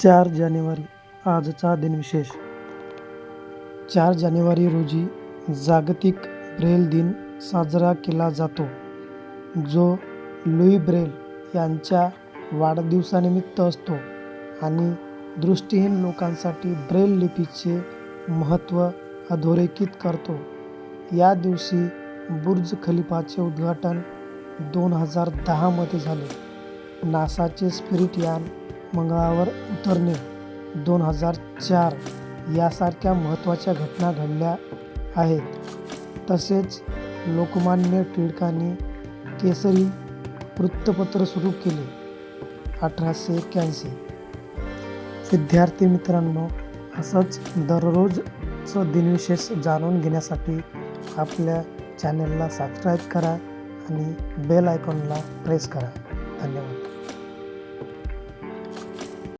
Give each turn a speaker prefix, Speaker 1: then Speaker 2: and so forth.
Speaker 1: चार जानेवारी आजचा दिनविशेष चार जानेवारी रोजी जागतिक ब्रेल दिन साजरा केला जातो जो लुई ब्रेल यांच्या वाढदिवसानिमित्त असतो आणि दृष्टीहीन लोकांसाठी ब्रेल लिपीचे महत्त्व अधोरेखित करतो. या दिवशी बुर्ज खलिफाचे उद्घाटन दोन हजार दहामध्ये झाले. नासाचे स्पिरिट यान मंगळावर उतरणे. दोन हजार चार यासारख्या महत्त्वाच्या घटना घडल्या आहेत. तसेच लोकमान्य टिळकांनी केसरी वृत्तपत्र सुरू केले. अठराशे एक्क्याऐंशी. विद्यार्थी मित्रांनो असंच दररोजचं दिनविशेष जाणून घेण्यासाठी आपल्या चॅनलला सबस्क्राईब करा आणि बेल आयकॉनला प्रेस करा. धन्यवाद.